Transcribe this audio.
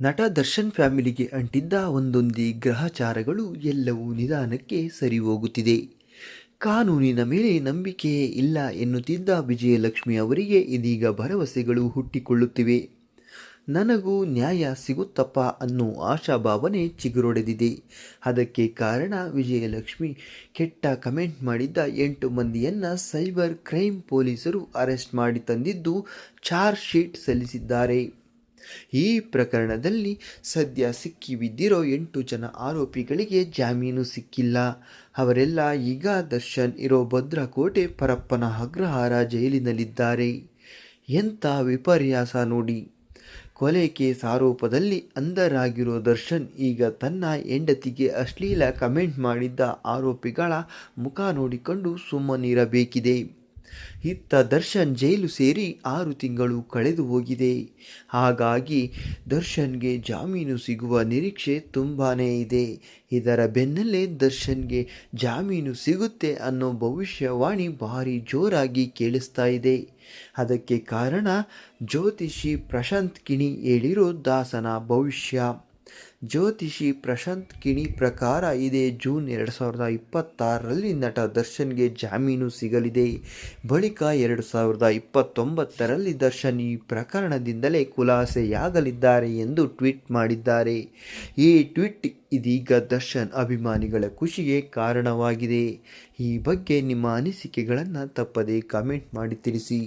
ನಟ ದರ್ಶನ್ ಫ್ಯಾಮಿಲಿಗೆ ಅಂಟಿದ್ದ ಒಂದೊಂದೇ ಗ್ರಹಚಾರಗಳು ಎಲ್ಲವೂ ನಿಧಾನಕ್ಕೆ ಸರಿ ಹೋಗುತ್ತಿದೆ ಕಾನೂನಿನ ಮೇಲೆ ನಂಬಿಕೆಯೇ ಇಲ್ಲ ಎನ್ನುತ್ತಿದ್ದ ವಿಜಯಲಕ್ಷ್ಮಿ ಅವರಿಗೆ ಇದೀಗ ಭರವಸೆಗಳು ಹುಟ್ಟಿಕೊಳ್ಳುತ್ತಿವೆ. ನನಗೂ ನ್ಯಾಯ ಸಿಗುತ್ತಪ್ಪ ಅನ್ನೋ ಆಶಾಭಾವನೆ ಚಿಗುರೊಡೆದಿದೆ. ಅದಕ್ಕೆ ಕಾರಣ ವಿಜಯಲಕ್ಷ್ಮಿ ಕೆಟ್ಟ ಕಮೆಂಟ್ ಮಾಡಿದ್ದ ಎಂಟು ಮಂದಿಯನ್ನು ಸೈಬರ್ ಕ್ರೈಮ್ ಪೊಲೀಸರು ಅರೆಸ್ಟ್ ಮಾಡಿ ತಂದಿದ್ದು ಚಾರ್ಜ್ ಶೀಟ್ ಸಲ್ಲಿಸಿದ್ದಾರೆ. ಈ ಪ್ರಕರಣದಲ್ಲಿ ಸದ್ಯ ಸಿಕ್ಕಿ ಬಿದ್ದಿರೋ ಎಂಟು ಜನ ಆರೋಪಿಗಳಿಗೆ ಜಾಮೀನು ಸಿಕ್ಕಿಲ್ಲ. ಅವರೆಲ್ಲ ಈಗ ದರ್ಶನ್ ಇರೋ ಭದ್ರಕೋಟೆ ಪರಪ್ಪನ ಅಗ್ರಹಾರ ಜೈಲಿನಲ್ಲಿದ್ದಾರೆ. ಎಂಥ ವಿಪರ್ಯಾಸ ನೋಡಿ. ಕೊಲೆ ಕೇಸ್ ಆರೋಪದಲ್ಲಿ ಅಂಧರಾಗಿರೋ ದರ್ಶನ್ ಈಗ ತನ್ನ ಹೆಂಡತಿಗೆ ಅಶ್ಲೀಲ ಕಮೆಂಟ್ ಮಾಡಿದ್ದ ಆರೋಪಿಗಳ ಮುಖ ನೋಡಿಕೊಂಡು ಸುಮ್ಮನಿರಬೇಕಿದೆ. ಇತ್ತ ದರ್ಶನ್ ಜೈಲು ಸೇರಿ ಆರು ತಿಂಗಳು ಕಳೆದು ಹೋಗಿದೆ. ಹಾಗಾಗಿ ದರ್ಶನ್ಗೆ ಜಾಮೀನು ಸಿಗುವ ನಿರೀಕ್ಷೆ ತುಂಬಾ ಇದೆ. ಇದರ ಬೆನ್ನಲ್ಲೇ ದರ್ಶನ್ಗೆ ಜಾಮೀನು ಸಿಗುತ್ತೆ ಅನ್ನೋ ಭವಿಷ್ಯವಾಣಿ ಭಾರಿ ಜೋರಾಗಿ ಕೇಳಿಸ್ತಾ ಇದೆ. ಅದಕ್ಕೆ ಕಾರಣ ಜ್ಯೋತಿಷಿ ಪ್ರಶಾಂತ್ ಕಿಣಿ ಹೇಳಿರೋ ದಾಸನ ಭವಿಷ್ಯ. ಜ್ಯೋತಿಷಿ ಪ್ರಶಾಂತ್ ಕಿಣಿ ಪ್ರಕಾರ ಇದೇ ಜೂನ್ ಎರಡು ಸಾವಿರದ ಇಪ್ಪತ್ತಾರರಲ್ಲಿ ನಟ ದರ್ಶನ್ಗೆ ಜಾಮೀನು ಸಿಗಲಿದೆ. ಬಳಿಕ ಎರಡು ಸಾವಿರದ ಇಪ್ಪತ್ತೊಂಬತ್ತರಲ್ಲಿ ದರ್ಶನ್ ಈ ಪ್ರಕರಣದಿಂದಲೇ ಖುಲಾಸೆಯಾಗಲಿದ್ದಾರೆ ಎಂದು ಟ್ವೀಟ್ ಮಾಡಿದ್ದಾರೆ. ಈ ಟ್ವೀಟ್ ಇದೀಗ ದರ್ಶನ್ ಅಭಿಮಾನಿಗಳ ಖುಷಿಗೆ ಕಾರಣವಾಗಿದೆ. ಈ ಬಗ್ಗೆ ನಿಮ್ಮ ಅನಿಸಿಕೆಗಳನ್ನು ತಪ್ಪದೇ ಕಮೆಂಟ್ ಮಾಡಿ ತಿಳಿಸಿ.